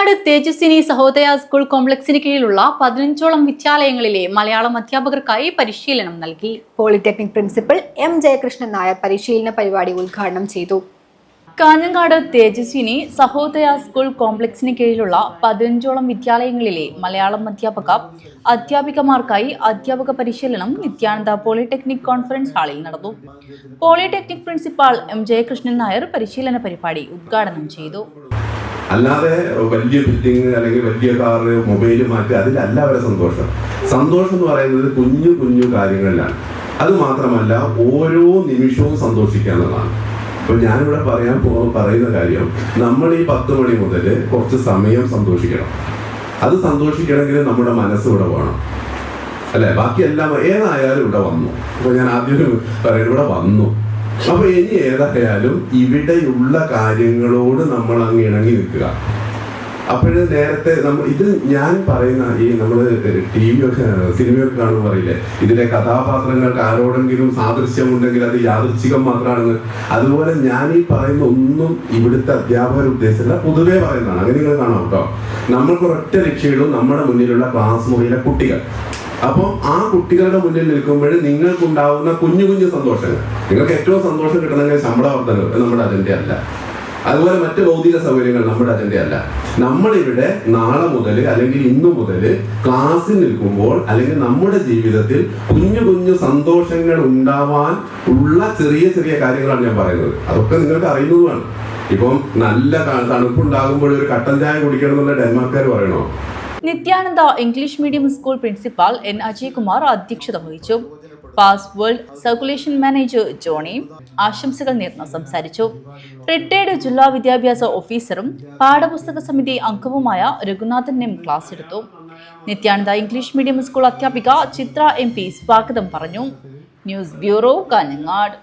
Kanhangad Tejaswini Sahodaya school കോംപ്ലക്സിന് കീഴിലുള്ള പതിനഞ്ചോളം വിദ്യാലയങ്ങളിലെ മലയാളം അധ്യാപകർക്കായി പരിശീലനം നൽകി. Polytechnic principal M Jayakrishnan Nair പരിശീലന പരിപാടി ഉദ്ഘാടനം ചെയ്തു. കാഞ്ഞങ്ങാട് തേജസ്വിനി സഹോദയ സ്കൂൾ കോംപ്ലക്സിന് കീഴിലുള്ള പതിനഞ്ചോളം വിദ്യാലയങ്ങളിലെ മലയാളം അധ്യാപക അധ്യാപികമാർക്കായി അധ്യാപക പരിശീലനം നിത്യാനന്ദ പോളിടെക്നിക് കോൺഫറൻസ് ഹാളിൽ നടന്നു. Polytechnic principal M Jayakrishnan Nair പരിശീലന പരിപാടി ഉദ്ഘാടനം ചെയ്തു. അല്ലാതെ വലിയ ബിൽഡിങ് അല്ലെങ്കിൽ വലിയ കാറ് മൊബൈൽ മാറ്റി അതിലല്ല അവരെ സന്തോഷം. സന്തോഷം എന്ന് പറയുന്നത് കുഞ്ഞു കുഞ്ഞു കാര്യങ്ങളിലാണ്. അത് മാത്രമല്ല ഓരോ നിമിഷവും സന്തോഷിക്കുക എന്നുള്ളതാണ്. അപ്പൊ ഞാനിവിടെ പറയാൻ പറയുന്ന കാര്യം നമ്മൾ ഈ പത്ത് മണി മുതൽ കുറച്ച് സമയം സന്തോഷിക്കണം. അത് സന്തോഷിക്കണമെങ്കിൽ നമ്മുടെ മനസ്സ് ഇവിടെ വേണം അല്ലെ? ബാക്കി എല്ലാം ഏതായാലും ഇവിടെ വന്നു. അപ്പൊ ഞാൻ ആദ്യം പറയുന്നത് ഇവിടെ വന്നു. അപ്പൊ ഇനി ഏതായാലും ഇവിടെയുള്ള കാര്യങ്ങളോട് നമ്മൾ അങ്ങ് ഇണങ്ങി നിൽക്കുക. അപ്പോഴ് നേരത്തെ നമ്മൾ ഇത് ഞാൻ പറയുന്ന ഈ നമ്മൾ ടി വി ഒക്കെ സിനിമയൊക്കെ കാണുമ്പോൾ പറയില്ലേ ഇതിലെ കഥാപാത്രങ്ങൾക്ക് ആരോടെങ്കിലും സാദൃശ്യമുണ്ടെങ്കിൽ അത് യാദൃച്ഛികം മാത്രമാണെന്ന്. അതുപോലെ ഞാൻ ഈ പറയുന്ന ഒന്നും ഇവിടുത്തെ അധ്യാപകർ ഉദ്ദേശിച്ചില്ല പൊതുവേ പറയുന്നതാണ്. അങ്ങനെ നിങ്ങൾ കാണാം കേട്ടോ. നമ്മൾക്ക് ഒരൊറ്റ ലക്ഷ്യമുള്ളൂ നമ്മുടെ മുന്നിലുള്ള ക്ലാസ് മുറിയിലെ കുട്ടികൾ. അപ്പോൾ ആ കുട്ടികളുടെ മുന്നിൽ നിൽക്കുമ്പോൾ നിങ്ങൾക്കുണ്ടാവുന്ന കുഞ്ഞു കുഞ്ഞു സന്തോഷങ്ങൾ. നിങ്ങൾക്ക് ഏറ്റവും സന്തോഷം കിട്ടണമെങ്കിൽ ശമ്പള വർദ്ധനവ് നമ്മുടെ അതിന്റെ അല്ല. അതുപോലെ മറ്റ് ഭൗതിക സൗകര്യങ്ങൾ നമ്മുടെ അതിന്റെ അല്ല. നമ്മളിവിടെ നാളെ മുതൽ അല്ലെങ്കിൽ ഇന്നു മുതൽ ക്ലാസ്സിൽ നിൽക്കുമ്പോൾ അല്ലെങ്കിൽ നമ്മുടെ ജീവിതത്തിൽ കുഞ്ഞു കുഞ്ഞു സന്തോഷങ്ങൾ ഉണ്ടാവാൻ ഉള്ള ചെറിയ ചെറിയ കാര്യങ്ങളാണ് ഞാൻ പറയുന്നത്. അതൊക്കെ നിങ്ങൾക്ക് അറിയുന്നതുമാണ്. ഇപ്പം നല്ല തണുപ്പുണ്ടാകുമ്പോൾ ഒരു കട്ടൻ ചായ കുടിക്കണം എന്നുള്ള ഡെൻമാർക്കാർ പറയണോ? Nithyananda English medium school principal N Ajaykumar അധ്യക്ഷത വഹിച്ചു. Pass world circulation manager Johny ആശംസകൾ നേർന്ന് സംസാരിച്ചു. റിട്ടയർഡ് ജില്ലാ വിദ്യാഭ്യാസ ഓഫീസറും പാഠപുസ്തക സമിതി അംഗവുമായ രഘുനാഥൻ എം ക്ലാസ് എടുത്തു. നിത്യാനന്ദ ഇംഗ്ലീഷ് മീഡിയം സ്കൂൾ അധ്യാപിക ചിത്ര എം സ്വാഗതം പറഞ്ഞു. News bureau Kanhangad.